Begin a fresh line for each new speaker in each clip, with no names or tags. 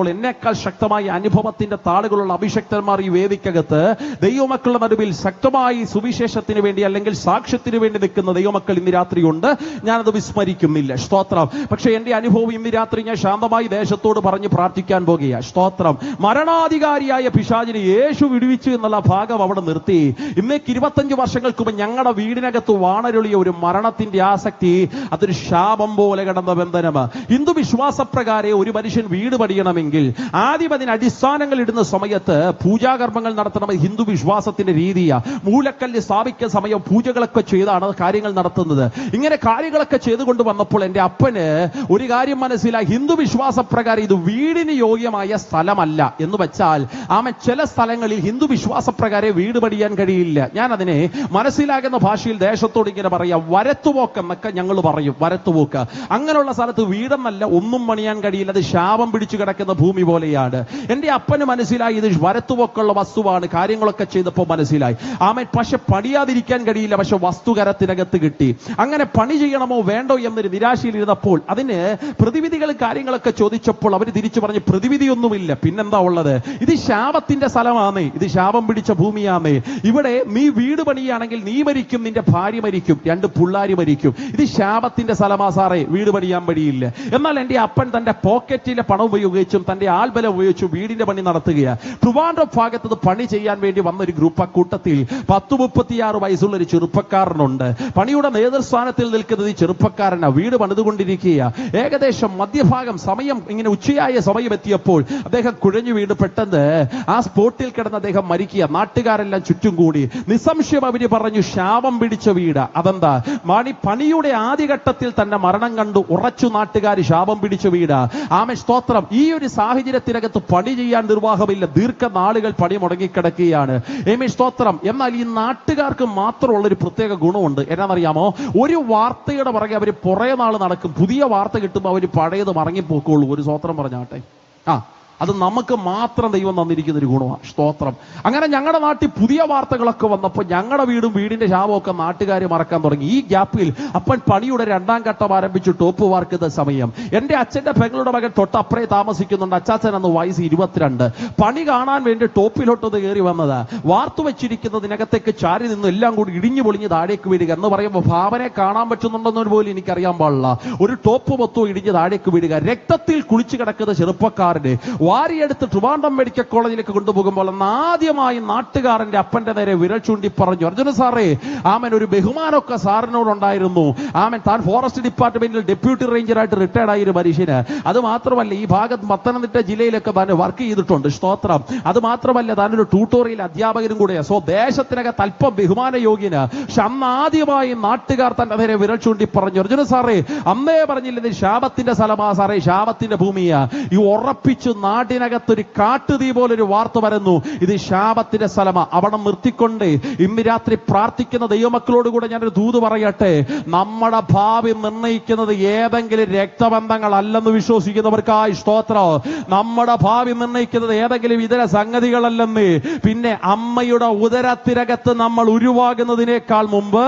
അപ്പോൾ എന്നേക്കാൾ ശക്തമായ അനുഭവത്തിന്റെ താളുകളുള്ള അഭിഷക്തന്മാർ ഈ വേദിക്കകത്ത് ദൈവമക്കളുടെ നടുവിൽ ശക്തമായി സുവിശേഷത്തിന് വേണ്ടി അല്ലെങ്കിൽ സാക്ഷ്യത്തിന് വേണ്ടി നിൽക്കുന്ന ദൈവമക്കൾ ഇന്ന് രാത്രിയുണ്ട്. ഞാനത് വിസ്മരിക്കുന്നില്ല. സ്തോത്രം. പക്ഷേ എന്റെ അനുഭവം ഇന്ന് രാത്രി ഞാൻ ശാന്തമായി ദേശത്തോട് പറഞ്ഞ് പ്രാർത്ഥിക്കാൻ പോകുകയാണ് സ്തോത്രം. മരണാധികാരിയായ പിശാചിനെ യേശു വിടുവിച്ചു എന്നുള്ള ഭാഗം അവിടെ നിർത്തി. ഇന്നേക്ക് ഇരുപത്തഞ്ച് വർഷങ്ങൾക്ക് മുമ്പ് ഞങ്ങളുടെ വീടിനകത്ത് വാണരുളിയ ഒരു മരണത്തിന്റെ ആസക്തി അതൊരു ശാപം പോലെ കിടന്ന ബന്ധനം ഹിന്ദു വിശ്വാസപ്രകാരം ഒരു മനുഷ്യൻ വീട് പണിയണമെങ്കിൽ ആദ്യം അതിന് അടിസ്ഥാനങ്ങൾ ഇടുന്ന സമയത്ത് പൂജാകർമ്മങ്ങൾ നടത്തണം ഹിന്ദു വിശ്വാസത്തിന്റെ രീതിയാ. മൂലക്കല്ല് സ്ഥാപിക്കുന്ന സമയം പൂജകളൊക്കെ ചെയ്താണ് കാര്യങ്ങൾ നടത്തുന്നത്. ഇങ്ങനെ കാര്യങ്ങളൊക്കെ ചെയ്തുകൊണ്ട് വന്നപ്പോൾ എന്റെ അപ്പന് ഒരു കാര്യം മനസ്സിലായി. ഹിന്ദു വിശ്വാസപ്രകാരം ഇത് വീടിന് യോഗ്യമായ സ്ഥലമല്ല എന്ന് വെച്ചാൽ ആമ ചില സ്ഥലങ്ങളിൽ ഹിന്ദു വിശ്വാസപ്രകാരം വീട് പണിയാൻ കഴിയില്ല. ഞാൻ അതിനെ മനസ്സിലാകുന്ന ഭാഷയിൽ ദേശത്തോട് ഇങ്ങനെ പറയാം. വരത്തുപോക്ക് എന്നൊക്കെ ഞങ്ങൾ പറയും. വരത്തുപോക്ക്. അങ്ങനെയുള്ള സ്ഥലത്ത് വീടെന്നല്ല ഒന്നും പണിയാൻ കഴിയില്ല. അത് ശാപം പിടിച്ചു കിടക്കുന്ന ഭൂമി പോലെയാണ്. എന്റെ അപ്പന് മനസ്സിലായി ഇത് വരത്തുവൊക്കെയുള്ള വസ്തുവാണ്. കാര്യങ്ങളൊക്കെ ചെയ്തപ്പോൾ മനസ്സിലായി. ആമൻ പക്ഷെ പണിയാതിരിക്കാൻ കഴിയില്ല. പക്ഷെ വസ്തു കരത്തിനകത്ത് കിട്ടി. അങ്ങനെ പണി ചെയ്യണമോ വേണ്ടോ എന്നൊരു നിരാശയിലിരുന്നപ്പോൾ അതിന് പ്രതിവിധികൾ കാര്യങ്ങളൊക്കെ ചോദിച്ചപ്പോൾ അവർ തിരിച്ചു പറഞ്ഞു പ്രതിവിധിയൊന്നുമില്ല. പിന്നെന്താ ഉള്ളത്? ഇത് ശാപത്തിന്റെ സ്ഥലമാണ് ഇത് ശാപം പിടിച്ച ഭൂമിയാണ് ഇവിടെ നീ വീട് പണിയാണെങ്കിൽ നീ മരിക്കും നിന്റെ ഭാര്യ മരിക്കും രണ്ട് പിള്ളാര് മരിക്കും. ഇത് ശാപത്തിന്റെ സ്ഥലമാ സാറേ. വീട് പണിയാൻ വഴിയില്ല. എന്നാൽ എന്റെ അപ്പൻ തന്റെ പോക്കറ്റിലെ പണം ഉപയോഗിച്ചും തന്റെ ആൽബലം ഉപയോഗിച്ച് വീടിന്റെ പണി നടത്തുകയാണ്. ട്രിവാൻഡ്രം ഭാഗത്ത് പണി ചെയ്യാൻ വേണ്ടി വന്ന ഒരു ഗ്രൂപ്പ് കൂട്ടത്തിൽ പത്ത് മുപ്പത്തിയാറ് വയസ്സുള്ള ഒരു ചെറുപ്പക്കാരനുണ്ട്. പണിയുടെ നേതൃസ്ഥാനത്തിൽ നിൽക്കുന്നത് ഈ ചെറുപ്പക്കാരനാ. വീട് പണിതുകൊണ്ടിരിക്കുക ഏകദേശം മധ്യഭാഗം സമയം ഇങ്ങനെ ഉച്ചയായ സമയം എത്തിയപ്പോൾ അദ്ദേഹം കുഴഞ്ഞു വീട് പെട്ടെന്ന് ആ സ്പോട്ടിൽ കിടന്ന് അദ്ദേഹം മരിക്കുക. നാട്ടുകാരെല്ലാം ചുറ്റും കൂടി. നിസ്സംശയം അവർ പറഞ്ഞു ശാപം പിടിച്ച വീട്. അതെന്താ? മണി പണിയുടെ ആദ്യഘട്ടത്തിൽ തന്നെ മരണം കണ്ടു. ഉറച്ചു നാട്ടുകാർ ശാപം പിടിച്ച വീട്. ആമേ സ്തോത്രം. ഈ ഒരു സാഹചര്യത്തിനകത്ത് പണി ചെയ്യാൻ നിർവാഹമില്ല. ദീർഘനാളുകൾ പണി മുടങ്ങിക്കിടക്കുകയാണ്. എമി സ്തോത്രം എന്നാൽ ഈ നാട്ടുകാർക്ക് മാത്രമുള്ള ഒരു പ്രത്യേക ഗുണമുണ്ട്. എന്നാണെന്നറിയാമോ? ഒരു വാർത്തയുടെ പുറകെ അവർ പുറേ നാൾ നടക്കും. പുതിയ വാർത്ത കിട്ടുമ്പോൾ അവർ പഴയത് മറങ്ങിപ്പോക്കുള്ളൂ. ഒരു സ്തോത്രം പറഞ്ഞാട്ടെ. ആ. അത് നമുക്ക് മാത്രം ദൈവം തന്നിരിക്കുന്ന ഒരു ഗുണമാണ്. സ്തോത്രം. അങ്ങനെ ഞങ്ങളുടെ നാട്ടിൽ പുതിയ വാർത്തകളൊക്കെ വന്നപ്പോൾ ഞങ്ങളുടെ വീടും വീടിന്റെ ശാപമൊക്കെ നാട്ടുകാർ മറക്കാൻ തുടങ്ങി. ഈ ഗ്യാപ്പിൽ അപ്പൻ പണിയുടെ രണ്ടാം ഘട്ടം ആരംഭിച്ചു ടോപ്പ് വാർക്കുന്ന സമയം. എന്റെ അച്ഛന്റെ പെങ്ങളുടെ മകൻ തൊട്ടപ്പുറേ താമസിക്കുന്നുണ്ട്. അച്ചാച്ചൻ അന്ന് വയസ്സ് ഇരുപത്തിരണ്ട്. പണി കാണാൻ വേണ്ടി ടോപ്പിലോട്ടത് കയറി വന്നത്. വാർത്തു വെച്ചിരിക്കുന്നതിനകത്തേക്ക് ചാരി നിന്ന് എല്ലാം കൂടി ഇടിഞ്ഞു പൊളിഞ്ഞ് താഴേക്ക് വീഴുക എന്ന് പറയുമ്പോൾ ഭാവനെ കാണാൻ പറ്റുന്നുണ്ടെന്ന് പോലും എനിക്കറിയാൻ പാടില്ല. ഒരു ടോപ്പ് മൊത്തം ഇടിഞ്ഞ് താഴേക്ക് വീഴുക രക്തത്തിൽ കുളിച്ചു കിടക്കുന്ന ചെറുപ്പക്കാരന് വാരിയെടുത്ത് ട്രിവാൻഡം മെഡിക്കൽ കോളേജിലേക്ക് കൊണ്ടുപോകുമ്പോൾ ആദ്യമായി നാട്ടുകാരന്റെ അപ്പന്റെ നേരെ വിരൽ ചൂണ്ടി പറഞ്ഞു അർജുന സാറേ ആമൻ ഒരു ബഹുമാനമൊക്കെ സാറിനോടുണ്ടായിരുന്നു. ആമൻ താൻ ഫോറസ്റ്റ് ഡിപ്പാർട്ട്മെന്റിൽ ഡെപ്യൂട്ടി റേഞ്ചറായിട്ട് റിട്ടയർഡ് ആയ ഒരു മനുഷ്യന്. അത് മാത്രമല്ല ഈ ഭാഗത്ത് പത്തനംതിട്ട ജില്ലയിലൊക്കെ താൻ വർക്ക് ചെയ്തിട്ടുണ്ട്. സ്തോത്രം. അത് മാത്രമല്ല താൻ ഒരു ട്യൂട്ടോറിയൽ അധ്യാപകനും കൂടെയാണ് സോ ദേശത്തിനകത്ത് അല്പം ബഹുമാന യോഗ്യന്. പക്ഷെ അന്ന് ആദ്യമായി നാട്ടുകാർ തന്റെ നേരെ വിരൽ ചൂണ്ടി പറഞ്ഞു അർജുന സാറേ അമ്മയെ പറഞ്ഞില്ല ശാപത്തിന്റെ സ്ഥലമാ സാറേ ശാപത്തിന്റെ ഭൂമിയാ. ഈ ഉറപ്പിച്ചു നാടിനകത്തൊരു കാട്ടുതീ പോലെ ഒരു വാർത്ത വരുന്നു ഇത് ശാപത്തിന്റെ സ്ഥലമാ. അവിടെ നിർത്തിക്കൊണ്ട് ഇന്ന് രാത്രി പ്രാർത്ഥിക്കുന്ന ദൈവമക്കളോട് കൂടെ ഞാനൊരു ദൂത് പറയട്ടെ. നമ്മുടെ ഭാവി നിർണയിക്കുന്നത് ഏതെങ്കിലും രക്തബന്ധങ്ങളല്ലെന്ന് വിശ്വസിക്കുന്നവർക്കായി സ്തോത്രം. നമ്മുടെ ഭാവി നിർണയിക്കുന്നത് ഏതെങ്കിലും ഇതര സംഗതികളല്ലെന്ന്. പിന്നെ അമ്മയുടെ ഉദരത്തിനകത്ത് നമ്മൾ ഉരുവാകുന്നതിനേക്കാൾ മുമ്പ്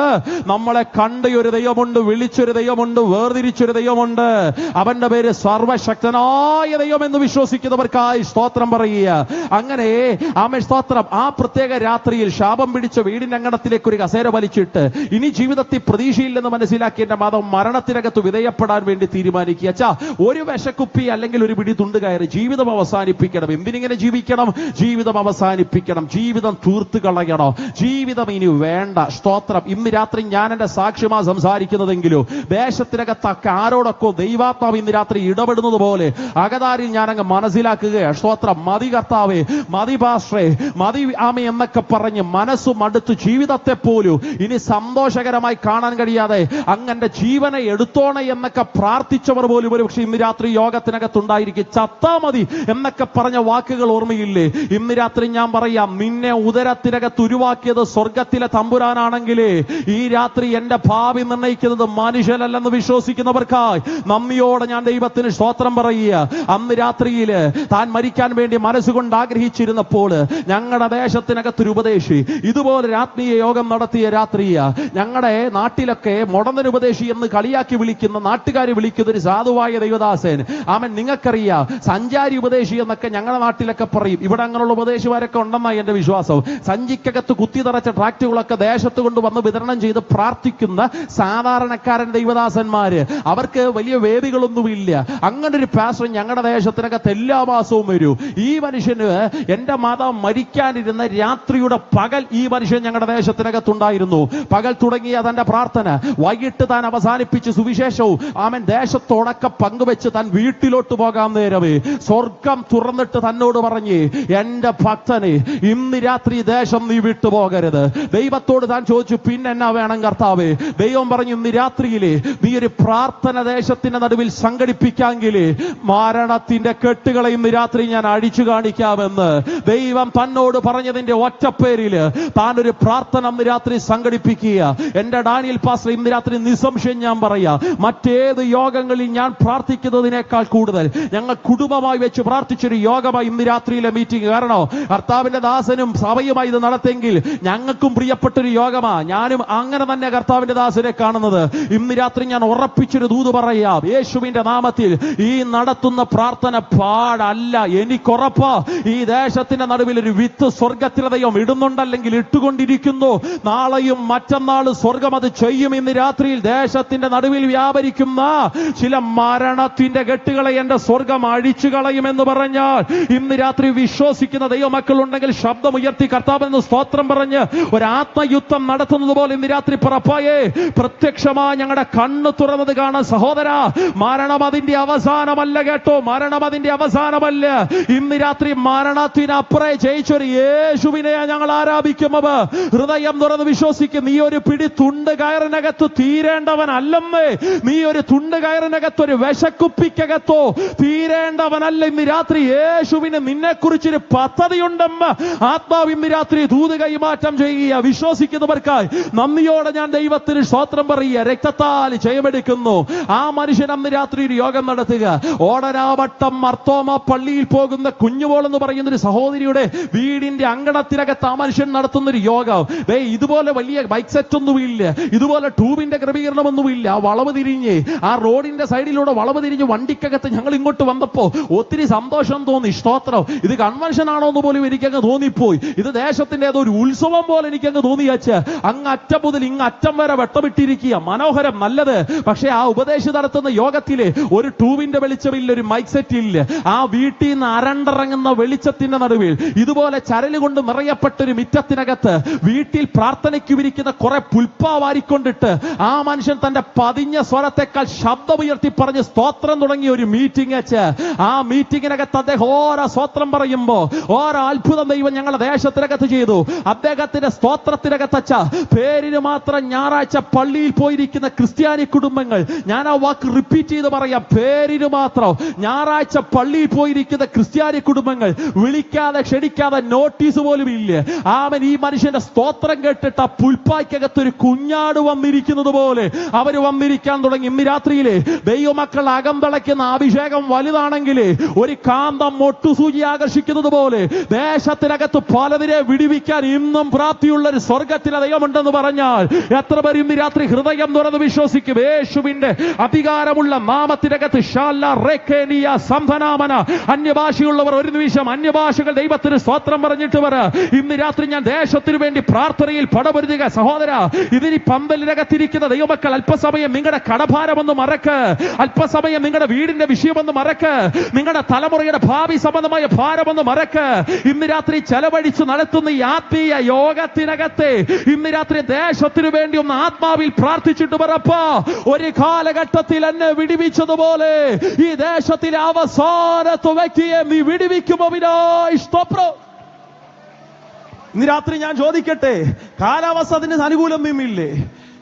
നമ്മളെ കണ്ട ഒരു ദൈവമുണ്ട് വിളിച്ചൊരു ദൈവമുണ്ട് വേർതിരിച്ചൊരു ദൈവമുണ്ട്. അവന്റെ പേര് സർവശക്തനായ ദൈവം എന്ന് വിശ്വസിക്കുന്നവർക്കായി സ്തോത്രം പറയുക. അങ്ങനെ ആമേ സ്തോത്രം. ആ പ്രത്യേക രാത്രിയിൽ ശാപം പിടിച്ച വീടിന്റെ അങ്കണത്തിലേക്ക് ഒരു കസേര വലിച്ചിട്ട് ഇനി ജീവിതത്തിൽ പ്രതീക്ഷയില്ലെന്ന് മനസ്സിലാക്കി എന്റെ മതം മരണത്തിനകത്ത് വിധേയപ്പെടാൻ വേണ്ടി തീരുമാനിക്കുക. അച്ഛാ ഒരു വിശക്കുപ്പി അല്ലെങ്കിൽ ഒരു പിടി തുണ്ട് കയറി ജീവിതം അവസാനിപ്പിക്കണം. എന്തിനിങ്ങനെ ജീവിക്കണം? ജീവിതം അവസാനിപ്പിക്കണം. ജീവിതം തീർത്ത് കളയണോ. ജീവിതം ഇനി വേണ്ട. സ്തോത്രം. ഇന്ന് രാത്രി ഞാൻ എന്റെ സാക്ഷ്യമാ സംസാരിക്കുന്നതെങ്കിലും ദേശത്തിനകത്തൊക്കെ ആരോടൊക്കെ ദൈവാത്മാവ് ഇന്ന് രാത്രി ഇടപെടുന്നത് പോലെ അകതാരിൽ ഞാൻ അങ്ങ് മനസ്സിലാക്കുകയാണ്. സ്തോത്രം. മതി കർത്താവേ മതി പാശ്രേ മതി ആമ എന്നൊക്കെ പറഞ്ഞ് മനസ്സും അടുത്ത് ജീവിതത്തെ പോലും ഇനി സന്തോഷകരമായി കാണാൻ കഴിയാതെ അങ്ങന്റെ ജീവനെ എടുത്തോണേ എന്നൊക്കെ പ്രാർത്ഥിച്ചവർ പോലും ഒരു പക്ഷെ ഇന്ന് രാത്രി യോഗത്തിനകത്തുണ്ടായിരിക്കും. ചത്താ മതി എന്നൊക്കെ പറഞ്ഞ വാക്കുകൾ ഓർമ്മയില്ലേ? ഇന്ന് രാത്രി ഞാൻ പറയാം നിന്നെ ഉദരത്തിനകത്ത് ഉരുവാക്കിയത് സ്വർഗത്തിലെ തമ്പുരാനാണെങ്കിലേ ഈ രാത്രി എന്റെ ഭാവി നിർണയിക്കുന്നത് മനുഷ്യനല്ലെന്ന് വിശ്വസിക്കുന്നവർക്കായി. നന്ദിയോടെ ഞാൻ ദൈവത്തിന് സ്തോത്രം പറയുക. അന്ന് രാത്രിയിൽ താൻ മരിക്കാൻ വേണ്ടി മനസ്സുകൊണ്ട് ആഗ്രഹിച്ചിരുന്നപ്പോൾ ഞങ്ങളുടെ ദേശത്തിനകത്ത് ഉപദേശി ഇതുപോലെ ആത്മീയ യോഗം നടത്തിയ രാത്രിയ ഞങ്ങളുടെ നാട്ടിലൊക്കെ മുടന്തനുപദേശി എന്ന് കളിയാക്കി വിളിക്കുന്ന നാട്ടുകാർ വിളിക്കുന്ന ഒരു സാധുവായ ദൈവദാസൻ. അവൻ നിങ്ങൾക്കറിയാം സഞ്ചാരി ഉപദേശി എന്നൊക്കെ ഞങ്ങളുടെ നാട്ടിലൊക്കെ പറയും. ഇവിടെ അങ്ങനെയുള്ള ഉപദേശിമാരൊക്കെ ഉണ്ടെന്നാണ് എന്റെ വിശ്വാസം. സഞ്ചിക്കകത്ത് കുത്തി തറച്ച ട്രാക്റ്റുകളൊക്കെ ദേശത്ത് കൊണ്ട് വന്ന് വിതരണം ചെയ്ത് പ്രാർത്ഥിക്കുന്ന സാധാരണക്കാരൻ ദൈവദാസന്മാര്. അവർക്ക് വലിയ വേദികളൊന്നുമില്ല. അങ്ങനൊരു ഒരു ഞങ്ങളുടെ ദേശത്തിനകത്ത് എല്ലാ മാസവും വരൂ. ഈ മനുഷ്യന് എന്റെ മാതാവ് മരിക്കാനിരുന്ന രാത്രിയുടെ പകൽ ഈ മനുഷ്യൻ ഞങ്ങളുടെ ദേശത്തിനകത്തുണ്ടായിരുന്നു. പകൽ തുടങ്ങിയ തന്റെ പ്രാർത്ഥന വൈകിട്ട് താൻ അവസാനിപ്പിച്ച് സുവിശേഷവും ആമൻ ദേശത്തോടൊക്കെ പങ്കുവെച്ച് താൻ വീട്ടിലോട്ട് പോകാൻ നേരവേ. സ്വർഗം തുറന്നിട്ട് തന്നോട് പറഞ്ഞ് എന്റെ ഭക്തനെ ഇന്ന് രാത്രി ദേശം നീ വിട്ടുപോകരുത് ദൈവത്തോട് താൻ ചോദിച്ചു പിന്നെ എന്നാ വേണം കർത്താവേ? ദൈവം പറഞ്ഞു ഇന്ന് രാത്രിയിലെ നീ ഒരു പ്രാർത്ഥന ദേശത്തിന്റെ നടുവിൽ സംഘടിപ്പിക്കാമെങ്കിൽ മരണത്തിന്റെ കെട്ടുകളെ ഇന്ന് രാത്രി ഞാൻ അഴിച്ചു കാണിക്കാമെന്ന്. ദൈവം തന്നോട് പറഞ്ഞതിന്റെ ഒറ്റപ്പേരിൽ താൻ ഒരു പ്രാർത്ഥന രാത്രി സംഘടിപ്പിക്കുക. എന്റെ ഡാനിയൽ പാസ്റ്റർ ഇന്ന് രാത്രി നിസംശയം ഞാൻ പറയാ മറ്റേത് യോഗങ്ങളിൽ ഞാൻ പ്രാർത്ഥിക്കുന്നതിനേക്കാൾ കൂടുതൽ. ഞങ്ങൾ കുടുംബമായി വെച്ച് പ്രാർത്ഥിച്ചൊരു യോഗമായി ഇന്ന് രാത്രിയിലെ മീറ്റിംഗ് കാരണോ കർത്താവിന്റെ ദാസനും സഭയുമായി ഇത് നടത്തെങ്കിൽ ഞങ്ങൾക്കും പ്രിയപ്പെട്ടൊരു യോഗമാ. ഞാനും അങ്ങനെ തന്നെ കർത്താവിന്റെ ദാസനെ കാണുന്നത്. ഇന്ന് രാത്രി ഞാൻ ഉറപ്പിച്ചൊരു ദൂത് പറയാം യേശുവിന്റെ നാമത്തിൽ ഈ നടത്തുന്ന പ്രാർത്ഥന പാടല്ല എനിക്കുറപ്പ് ഈ ദേശത്തിന്റെ നടുവിൽ ഒരു വിത്ത് സ്വർഗത്തിലെ ദൈവം ഇടുന്നുണ്ടല്ലെങ്കിൽ ഇട്ടുകൊണ്ടിരിക്കുന്നു. നാളെയും മറ്റന്നാളും സ്വർഗം അത് ചെയ്യും ഇന്ന് രാത്രിയിൽ ദേശത്തിന്റെ നടുവിൽ വ്യാപരിക്കുന്ന ചില മരണത്തിന്റെ കെട്ടുകളെ എന്റെ സ്വർഗം അഴിച്ചു കളയുമെന്ന് പറഞ്ഞാൽ ഇന്ന് രാത്രി വിശ്വസിക്കുന്ന ദൈവമക്കൾ ഉണ്ടെങ്കിൽ ശബ്ദമുയർത്തി കർത്താവെന്ന് സ്തോത്രം പറഞ്ഞ് ഒരു ആത്മയുദ്ധം നടത്തുന്നത് പോലെ ഇന്ന് രാത്രി പുറപ്പായേ പ്രത്യക്ഷമാ ഞങ്ങളുടെ കണ്ണ് തുറന്നത് കാണാൻ സഹോദര മരണം അതിന്റെ അവസാനമല്ല കേട്ടോ മരണം അതിന്റെ അവസാനമല്ല ഇന്ന് രാത്രി മരണത്തിനപ്പുറേ ജയിച്ചൊരു യേശുവിനെ ഞങ്ങൾ ആരാധിക്കുന്നത്. ഹൃദയം തുറന്ന് വിശ്വസിക്കും നീ ഒരു പിടി തുണ്ട് കയറിനകത്ത് തീരേണ്ടവനല്ലെന്നേ. നീ ഒരു തുണ്ട് കയറിനകത്ത് ഒരു വിശക്കുപ്പിക്കകത്തോ തീരേണ്ടവനല്ല. ഇന്ന് രാത്രി യേശുവിന് നിന്നെ കുറിച്ചൊരു പദ്ധതിയുണ്ടെന്ന് ആത്മാവ് ഇന്ന് രാത്രി ദൂത് കൈമാറ്റം ചെയ്യുക വിശ്വസിക്കുന്നവർക്കായി നന്ദിയോടെ ഞാൻ ദൈവത്തിന് സ്തോത്രം പറയുക രക്തത്താൽ ജയമെടുക്കുന്നു. ആ മനുഷ്യൻ അന്ന് രാത്രി ഒരു യോഗം നടത്തുക. ഓടനാവട്ടം മർത്തോമ പള്ളിയിൽ പോകുന്ന കുഞ്ഞുപോൾ എന്ന് പറയുന്ന ഒരു സഹോദരിയുടെ വീടിന്റെ അങ്കണത്തിനകത്ത് ആ മനുഷ്യൻ നടത്തുന്ന ഒരു യോഗം. ദേ ഇതുപോലെ വലിയ ബൈക്ക് സെറ്റ് ഒന്നുമില്ല. ഇതുപോലെ ട്യൂബിന്റെ ക്രമീകരണം ഒന്നും ഇല്ല ആ വളവ് തിരിഞ്ഞ് ആ റോഡിന്റെ സൈഡിലൂടെ വളവ് തിരിഞ്ഞ് വണ്ടിക്കകത്ത് ഞങ്ങൾ ഇങ്ങോട്ട് വന്നപ്പോ ഒത്തിരി സന്തോഷം തോന്നി. സ്തോത്രം. ഇത് കൺവെൻഷൻ ആണോ എന്ന് പോലും എനിക്കങ്ങ് തോന്നിപ്പോയി. ഇത് ദേശത്തിന്റെ ഏതോ ഒരു ഉത്സവം പോലെ എനിക്കങ്ങ് തോന്നിയച്ച അങ്ങ് അറ്റം മുതൽ ഇങ്ങ് അറ്റം വരെ വെട്ടമിട്ടിരിക്കുക. മനോഹരം നല്ലത്. പക്ഷേ ആ ഉപദേശം നടത്തുന്ന യോഗത്തിൽ ഒരു ട്യൂബിന്റെ വെളിച്ചമില്ല ഒരു മൈക്ക് സെറ്റ് ഇല്ല. ആ വീട്ടിൽ നിന്ന് അരണ്ടിറങ്ങുന്ന വെളിച്ചത്തിന്റെ നടുവിൽ ഇതുപോലെ ചരലുകൊണ്ട് കൊണ്ട് നിറയപ്പെട്ട ഒരു മിറ്റത്തിനകത്ത് വീട്ടിൽ പ്രാർത്ഥനയ്ക്ക് വിരിക്കുന്ന കുറെ പുൽപ്പാവാരിക്കൊണ്ടിട്ട് ആ മനുഷ്യൻ തന്റെ പതിഞ്ഞ സ്വരത്തെക്കാൾ ശബ്ദമുയർത്തി പറഞ്ഞ് സ്തോത്രം തുടങ്ങിയ ഒരു മീറ്റിംഗ് വെച്ച് ആ മീറ്റിങ്ങിനകത്ത് അദ്ദേഹം ഓരോ സ്തോത്രം പറയുമ്പോ ഓരോ അത്ഭുതം ദൈവം ഞങ്ങളുടെ ദേശത്തിനകത്ത് ചെയ്തു. അദ്ദേഹത്തിന്റെ സ്തോത്രത്തിനകത്ത് അച്ഛ പേരിന് മാത്രം ഞായറാഴ്ച പള്ളിയിൽ പോയിരിക്കുന്ന ക്രിസ്ത്യാനി കുടുംബങ്ങൾ ഞാൻ ആ വാക്ക് റിപ്പീറ്റ് ചെയ്ത് പറയാം. പേരിന് മാത്രം ഞായറാഴ്ച പള്ളിയിൽ പോയിരിക്കുന്ന ക്രിസ്ത്യാനി കുടുംബങ്ങൾ വിളിക്കാതെ ക്ഷണിക്കാതെ നോട്ടീസ് പോലും ഇല്ല. ആമൻ ഈ മനുഷ്യന്റെ സ്തോത്രം കേട്ടിട്ട് ആ പുൽപ്പായ്ക്കകത്ത് ഒരു കുഞ്ഞാട് വന്നിരിക്കുന്നത് പോലെ അവർ വന്നിരിക്കാൻ തുടങ്ങി. ഇന്ന് രാത്രിയിലെ ദൈവമക്കൾ അകം തിളയ്ക്കുന്ന അഭിഷേകം വലുതാണെങ്കിൽ ഒരു കാന്തം മൊട്ടുസൂചി ആകർഷിക്കുന്നത് പോലെ ദേശത്തിനകത്ത് പലതിനെ വിടിവിക്കാൻ ഇന്നും പ്രാപ്തിയുള്ള ഒരു സ്വർഗത്തിലെ ദൈവമുണ്ടെന്ന് പറഞ്ഞാൽ എത്ര പേർ ഇന്ന് രാത്രി ഹൃദയം തുറന്ന് വിശ്വസിക്കും. യേശുവിന്റെ അധികാരമുള്ള നാമത്തിനകത്ത് ശാല റേക്കേനിയ സംധനാമന അന്യഭാഷയുള്ളവർ ഒരു നിമിഷം അന്യഭാഷകൾ ദൈവത്തിന് സ്വാത്രം പറഞ്ഞിട്ട് വര ഇന്ന് രാത്രി ഞാൻ ദേശത്തിനു വേണ്ടി പ്രാർത്ഥനയിൽ പടപൊരുതുക. സഹോദര ഇതിനി പമ്പലിനകത്തിരിക്കുന്ന ദൈവമക്കൾ അല്പസമയം നിങ്ങളുടെ കടഭാരമൊന്ന് മറക്ക്. അല്പസമയം നിങ്ങളുടെ വീടിന്റെ വിഷയമൊന്ന് മറക്ക്. നിങ്ങളുടെ തലമുറയുടെ ഭാവി സംബന്ധമായ ഭാരമൊന്ന് മറക്ക്. ഇന്ന് രാത്രി ചെലവഴിച്ച് നടത്തുന്ന ഈ ആത്മീയ യോഗത്തിനകത്തെ ഇന്ന് രാത്രി ദേശത്തിനു വേണ്ടി ഒന്ന് ആത്മാവിൽ പ്രാർത്ഥിച്ചിട്ട് പറപ്പ ഒരു കാലഘട്ടത്തിൽ എന്നെ വിടിവിച്ചതുപോലെ ഈ ദേശത്തിലെ അവസാനത്തെ വ്യക്തിയെ നീ വിടിവിക്കുമോ വിനോ? സ്തോത്രം ഇന്ന് രാത്രി ഞാൻ ചോദിക്കട്ടെ കാലാവസ്ഥ അതിന് അനുകൂലമൊന്നുമില്ലേ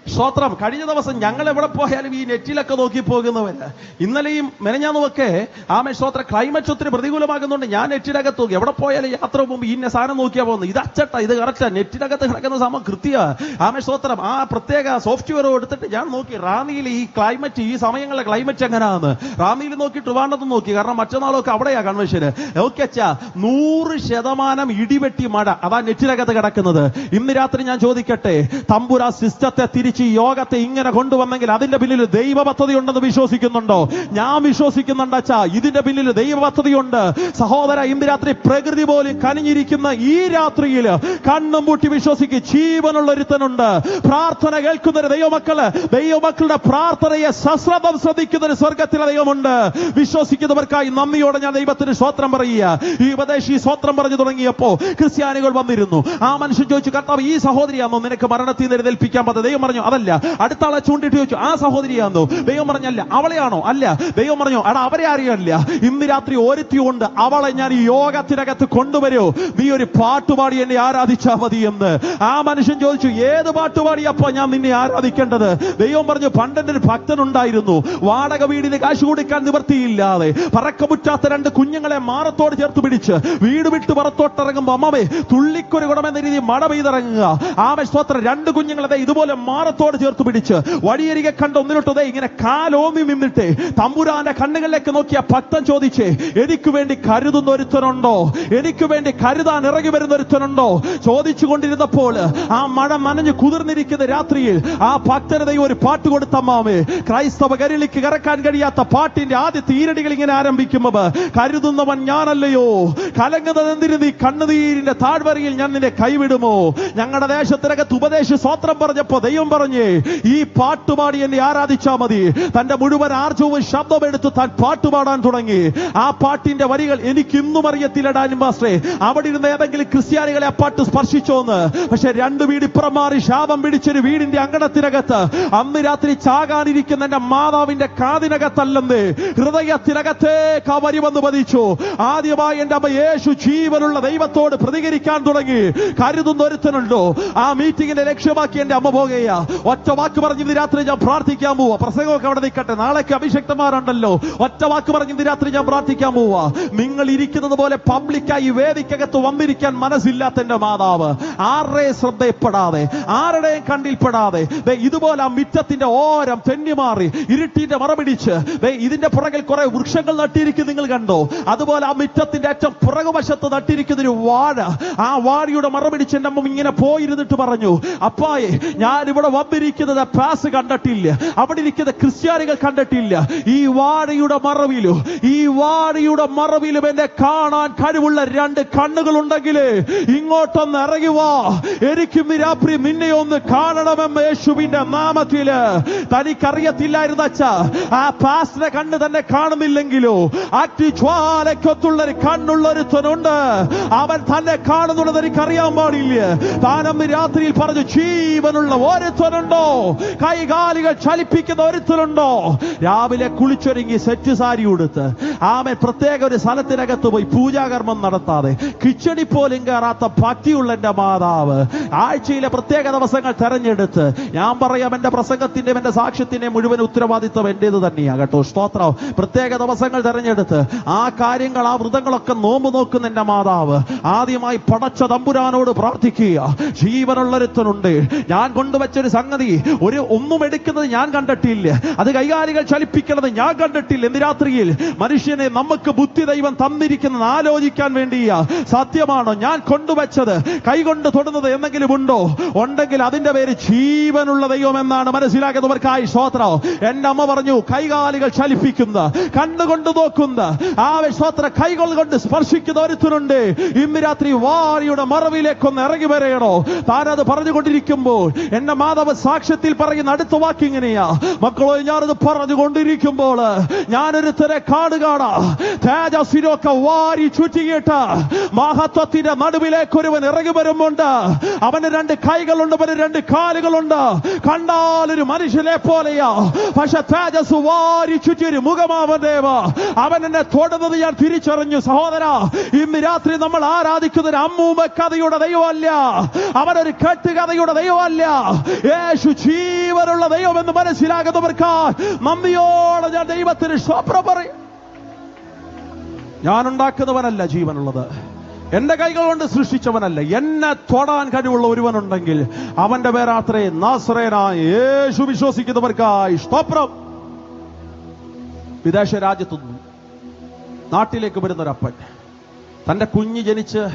സ്തോത്രം. കഴിഞ്ഞ ദിവസം ഞങ്ങൾ എവിടെ പോയാലും ഈ നെറ്റിലൊക്കെ നോക്കി പോകുന്നവര് ഇന്നലെയും മെനഞ്ഞാന്നുമൊക്കെ ആമേ സ്തോത്ര ക്ലൈമറ്റ് ഒത്തിരി പ്രതികൂലമാകുന്നുണ്ട്. ഞാൻ നെറ്റിനകത്ത് നോക്കി. എവിടെ പോയാലും യാത്ര പോകുമ്പോൾ ഇന്ന സാധനം നോക്കിയാ പോകുന്നത്. ഇത് അച്ചട്ട ഇത് കറക്റ്റാ നെറ്റിനകത്ത് കിടക്കുന്ന സമയം കൃത്യ. ആമേ സ്തോത്രം ആ പ്രത്യേക സോഫ്റ്റ്വെയർ എടുത്തിട്ട് ഞാൻ നോക്കി. റാന്നിയിൽ ഈ ക്ലൈമറ്റ് ഈ സമയങ്ങളിലെ ക്ലൈമറ്റ് എങ്ങനെയാന്ന് റാന്നിയിൽ നോക്കി ട്രിവാണ്ടത്ത് നോക്കി. കാരണം മറ്റന്നാളൊക്കെ അവിടെയാ കൺവെൻഷന് ഓക്കെ അച്ഛാ നൂറ് ശതമാനം ഇടിവെട്ടി മഴ അതാ നെറ്റിനകത്ത് കിടക്കുന്നത്. ഇന്ന് രാത്രി ഞാൻ ചോദിക്കട്ടെ തമ്പുരാ സിസ്റ്റത്തെ തിരിച്ച് ഈ യോഗത്തെ ഇങ്ങനെ കൊണ്ടുവന്നെങ്കിൽ അതിന്റെ പിന്നിൽ ദൈവ പദ്ധതി ഉണ്ടെന്ന് വിശ്വസിക്കുന്നുണ്ടോ? ഞാൻ വിശ്വസിക്കുന്നുണ്ട് അച്ഛാ. ഇതിന്റെ പിന്നിൽ ദൈവ പദ്ധതിയുണ്ട് സഹോദര ഇന്ന് രാത്രി പ്രകൃതി പോലും കനിഞ്ഞിരിക്കുന്ന ഈ രാത്രിയിൽ കണ്ണും പൂട്ടി വിശ്വസിക്ക് ജീവനുള്ള ഒരുത്തനുണ്ട് പ്രാർത്ഥന കേൾക്കുന്ന ദൈവമക്കൾ ദൈവമക്കളുടെ പ്രാർത്ഥനയെ സശ്രദ്ധം ശ്രദ്ധിക്കുന്ന ഒരു സ്വർഗത്തിലെ ദൈവമുണ്ട്. വിശ്വസിക്കുന്നവർക്കായി നന്ദിയോടെ ഞാൻ ദൈവത്തിന് സ്വത്രം പറയുക. ഈ ഉപദേശി സ്വത്രം പറഞ്ഞു തുടങ്ങിയപ്പോ ക്രിസ്ത്യാനികൾ വന്നിരുന്നു. ആ മനുഷ്യൻ ചോദിച്ചു കർത്താവ് ഈ സഹോദരിയാണോ നിനക്ക് മരണത്തിൽ നിന്ന് എഴുന്നേൽപ്പിക്കാൻ പറ്റുന്നത് ദൈവം പറഞ്ഞു? അതല്ല അടുത്ത ആളെ ചൂണ്ടിട്ട് ചോദിച്ചു ആ സഹോദരിയാണോ ദൈവം പറഞ്ഞല്ല അവളെയാണോ? അല്ല. ദൈവം പറഞ്ഞു എടാ അവരെ അറിയാനില്ല ഇന്ന് രാത്രി ഒരുത്തിയുണ്ട് അവളെ ഞാൻ ഈ യോഗത്തിനകത്ത് കൊണ്ടുവരൂ. നീ ഒരു പാട്ടുപാടി എന്നെ ആരാധിച്ചാ മതി എന്ന്. ആ മനുഷ്യൻ ചോദിച്ചു ഏത് പാട്ടുപാടിയപ്പോ ഞാൻ നിന്നെ ആരാധിക്കേണ്ടത്? ദൈവം പറഞ്ഞു പണ്ടെന്റെ ഒരു ഭക്തനുണ്ടായിരുന്നു. വാടക വീടിന് കാശ് കൊടുക്കാൻ നിവർത്തിയില്ലാതെ പറക്കമുറ്റാത്ത രണ്ട് കുഞ്ഞുങ്ങളെ മാറത്തോട് ചേർത്ത് പിടിച്ച് വീട് വിട്ട് പുറത്തോട്ടിറങ്ങുമ്പോ അമ്മവേ തുള്ളിക്കൊരു ഗുണമെന്ന രീതി മഴ പെയ്തിറങ്ങുക. ആമ സ്തോത്രം. രണ്ട് കുഞ്ഞുങ്ങളെ ഇതുപോലെ മാറത്തോട് ചേർത്ത് പിടിച്ച് വഴിയരികെ കണ്ട് ഒന്നിലിട്ടതേ ഇങ്ങനെ കാലോമി നിന്നിട്ട് തമ്പുരാന്റെ കണ്ണുകളിലേക്ക് നോക്കിയ ഭക്തൻ ചോദിച്ചേ എനിക്ക് വേണ്ടി കരുതുന്ന ഒരുത്തനുണ്ടോ? എനിക്ക് വേണ്ടി കരുതാൻ ഇറങ്ങി വരുന്ന ഒരുത്തനുണ്ടോ? ചോദിച്ചു കൊണ്ടിരുന്നപ്പോൾ ആ മഴ മനഞ്ഞു കുതിർന്നിരിക്കുന്ന രാത്രിയിൽ ആ ഭക്തനതയെ ഒരു പാട്ട് കൊടുത്ത മാമേ ക്രൈസ്തവ കരളിക്ക് കറക്കാൻ കഴിയാത്ത പാട്ടിന്റെ ആദ്യ തീരടികൾ ഇങ്ങനെ ആരംഭിക്കുമ്പോ കരുതുന്നവൻ ഞാനല്ലയോ? കലങ്ങുന്നത് എന്തിനു നീ കണ്ണുനീരിന്റെ താഴ്വരയിൽ ഞാൻ നിന്നെ കൈവിടുമോ? ഞങ്ങളുടെ ദേശത്തിനകത്ത് ഉപദേശ സ്വാത്രം പറഞ്ഞപ്പോ ദൈവം പറഞ്ഞേ ഈ പാട്ടുപാടി എന്നെ ആരാധിച്ചാ മതി. തന്റെ മുഴുവൻ ആർജവും ശബ്ദമെടുത്ത് താൻ പാട്ടുപാടാൻ തുടങ്ങി. ആ പാട്ടിന്റെ വരികൾ എനിക്ക് ഇന്നും അറിയത്തില്ലടാനും മാസ്റ്റേ അവിടെ ഇരുന്ന ഏതെങ്കിലും ക്രിസ്ത്യാനികളെ ആ പാട്ട് സ്പർശിച്ചോന്ന്. പക്ഷെ രണ്ട് വീട് ഇപ്പുറം മാറി ശാപം പിടിച്ചൊരു വീടിന്റെ അങ്കണത്തിനകത്ത് അന്ന് രാത്രി ചാകാനിരിക്കുന്ന എന്റെ മാതാവിന്റെ കാതിനകത്തല്ലെന്ന് ഹൃദയത്തിനകത്തേക്ക് കവരി വരി വന്ന് പതിച്ചു. ആദ്യമായി എന്റെ അമ്മ യേശു ജീവനുള്ള ദൈവത്തോട് പ്രതികരിക്കാൻ തുടങ്ങി. കരുതുന്ന ഒരുത്തനുണ്ടോ? ആ മീറ്റിംഗിനെ ലക്ഷ്യമാക്കി എന്റെ അമ്മ പോകുകയാ. ഒറ്റ വാക്ക് പറഞ്ഞ് ഇന്ന് രാത്രി ഞാൻ പ്രാർത്ഥിക്കാൻ പോവാ. പ്രസംഗമൊക്കെ അവിടെ നിൽക്കട്ടെ. നാളേക്ക് അഭിഷക്തന്മാരുണ്ടല്ലോ. ഒറ്റ വാക്ക് പറഞ്ഞ് ഇന്ന് രാത്രി ഞാൻ പ്രാർത്ഥിക്കാൻ പോവാ. നിങ്ങൾ ഇരിക്കുന്നത് പോലെ പബ്ലിക്കായി വേദിക്കകത്ത് വന്നിരിക്കാൻ മനസ്സില്ലാത്ത എന്റെ മാതാവ്. ആരുടെയും ശ്രദ്ധയപ്പെടാതെ ആരുടെയും കണ്ടിൽപ്പെടാതെ ഇതുപോലെ ആ മിറ്റത്തിന്റെ ഓരം തെന്നിമാറി ഇരുട്ടിന്റെ മറപിടിച്ച് ഇതിന്റെ പുറകിൽ കുറെ വൃക്ഷങ്ങൾ നട്ടിരിക്കും നിങ്ങൾ കണ്ടോ? അതുപോലെ ആ മിറ്റത്തിന്റെ ഏറ്റവും പുറകുവശത്ത് നട്ടിരിക്കുന്ന ഒരു വാഴ ആ വാഴയുടെ മറപിടിച്ച് എന്റെ അമ്മ ഇങ്ങനെ പോയിരുന്നിട്ട് പറഞ്ഞു അപ്പായെ ഞാൻ ഇവിടെ വന്നിരിക്കുന്നത് പാസ് കണ്ടിട്ടില്ല. അവിടെ ഇരിക്കുന്ന ക്രിസ്ത്യാനികൾ കണ്ടിട്ടില്ല. ഈ വാഴയുടെ മറവിലും ഈ വാഴയുടെ മറവിലും എന്നെ കാണാൻ കഴിവുള്ള രണ്ട് കണ്ണുകളുണ്ടെങ്കിൽ ഇങ്ങോട്ടൊന്ന് ഇറങ്ങി എനിക്കും രാത്രി നിന്നെ ഒന്ന് കാണണമെന്ന് യേശുവിന്റെ നാമത്തിൽ തനിക്കറിയത്തില്ലായിരുന്ന ആ പാസിനെ കണ്ണ് തന്നെ കാണുന്നില്ലെങ്കിലോ അറ്റിജ്വാലക്കൊത്തുള്ള ഒരു കണ്ണുള്ള ഒരുത്തനുണ്ട് അവൻ തന്നെ കാണുന്നുള്ളത് എനിക്കറിയാൻ പാടില്ല. താനം രാത്രിയിൽ പറഞ്ഞു ജീവനുള്ള ഒരുത്തനുണ്ടോ കൈകാലികൾ ചലിപ്പിക്കുന്ന ഒരുത്തനുണ്ടോ രാവിലെ കുളിച്ചൊരുങ്ങി സെറ്റ് സാരി ഉടുത്ത് ആമൻ പ്രത്യേക ഒരു സ്ഥലത്തിനകത്ത് പോയി പൂജാകർമ്മം നടത്താതെ കിച്ചണി പോലും കയറാത്ത ഭക്തിയുള്ള എന്റെ മാതാവ് ആഴ്ചയിലെ പ്രത്യേക ദിവസങ്ങൾ തെരഞ്ഞെടുത്ത് ഞാൻ പറയാം എന്റെ പ്രസംഗത്തിന്റെ എന്റെ സാക്ഷ്യത്തിന്റെ മുഴുവൻ ഉത്തരവാദിത്വം എന്റേത് തന്നെയാണ് കേട്ടോ. സ്തോത്രം. പ്രത്യേക ദിവസങ്ങൾ തെരഞ്ഞെടുത്ത് ആ കാര്യങ്ങൾ ആ വ്രതങ്ങളൊക്കെ നോമ്പ് നോക്കുന്ന എന്റെ മാതാവ് ആദ്യമായി പടച്ച തമ്പുരാനോട് പ്രാർത്ഥിക്കുക. ജീവനുള്ളൊരുത്തനുണ്ട്. ഞാൻ കൊണ്ടുവച്ചൊരു സംഗതി ഒരു ഒന്നും എടുക്കുന്നത് ഞാൻ കണ്ടിട്ടില്ല. അത് കൈകാലികൾ ചലിപ്പിക്കുന്നത് ഞാൻ കണ്ടിട്ടില്ല. എന്ന് രാത്രിയിൽ മനുഷ്യനെ നമുക്ക് ബുദ്ധി ദൈവം തന്നിരിക്കുന്നത് ആലോചിക്കാൻ വേണ്ടിയാ. സത്യമാണോ? ഞാൻ കൊണ്ടുവച്ചത് കൈകൊണ്ട് തൊടുന്നത് എന്തെങ്കിലും ഉണ്ടോ? ഉണ്ടെങ്കിൽ അതിന്റെ പേര് ജീവനുള്ള ദൈവം എന്നാണ് മനസ്സിലാക്കുന്നവർക്കായി സ്വാത്ര എന്റെ അമ്മ പറഞ്ഞു കൈകാലികൾ ചലിപ്പിക്കുന്ന കണ്ണുകൊണ്ട് നോക്കുന്ന ആ സ്തോത്ര കൈകൾ കൊണ്ട് സ്പർശിക്കുന്ന ഒരുത്തനുണ്ട്. ഇന്ന് രാത്രി വാരിയുടെ മറവിലേക്കൊന്ന് ഇറങ്ങി വരയണോ താനത് പറഞ്ഞുകൊണ്ടിരിക്കുമ്പോൾ എന്റെ സാക്ഷ്യത്തിൽ പറയുന്ന അടുത്ത വാക്ക് ഇങ്ങനെയാ. മക്കളോ ഞാനത് പറഞ്ഞുകൊണ്ടിരിക്കുമ്പോൾ ഞാനൊരുത്തരെ കാട് കാണാ വാരി ചുറ്റിയിട്ട് മഹത്വത്തിന്റെ നടുവിലേക്ക് ഒരുവൻ ഇറങ്ങി വരുമ്പോണ്ട്. അവന് രണ്ട് കൈകളുണ്ട് അവന് രണ്ട് കാലുകളുണ്ട്. കണ്ടാൽ ഒരു മനുഷ്യനെ പോലെയാ. പക്ഷെ തേജസ് വാരി ചുറ്റിയൊരു മുഖമാവദേവ അവൻ എന്നെ തൊടുന്നത് ഞാൻ തിരിച്ചറിഞ്ഞു. സഹോദര ഇന്ന് രാത്രി നമ്മൾ ആരാധിക്കുന്ന ഒരു അമ്മൂമ്മ കഥയുടെ ദൈവമല്ല. അവനൊരു കെട്ടുകഥയുടെ ദൈവമല്ല. യേശു ജീവനുള്ള ദൈവമെന്ന് മനസ്സിലാകുന്നവർക്ക് നന്ദിയോടെ ഞാൻ ദൈവത്തിന് സ്വപ്നം പറയും. ഞാൻ ഉണ്ടാക്കുന്നവനല്ല ജീവനുള്ളത്. എന്റെ കൈകൾ കൊണ്ട് സൃഷ്ടിച്ചവനല്ല. എന്നെ തൊടാൻ കഴിവുള്ള ഒരുവനുണ്ടെങ്കിൽ അവന്റെ പേരാത്രേ നാസ്രേനായ യേശു വിശ്വസിക്കുന്നവർക്കായി സ്തോപ്രം വിദേശ രാജ്യത്തുനിന്ന് നാട്ടിലേക്ക് വരുന്ന ഒരപ്പൻ തന്റെ കുഞ്ഞ് ജനിച്ച്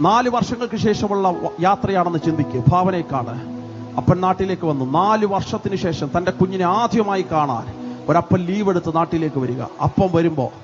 നാല് വർഷങ്ങൾക്ക് ശേഷമുള്ള യാത്രയാണെന്ന് ചിന്തിക്കുക ഭാവനയെക്കാണ് അപ്പൻ നാട്ടിലേക്ക് വന്നു. നാല് വർഷത്തിന് ശേഷം തന്റെ കുഞ്ഞിനെ ആദ്യമായി കാണാൻ ഒരപ്പൻ ലീവ് എടുത്ത് നാട്ടിലേക്ക് വരിക. അപ്പം വരുമ്പോ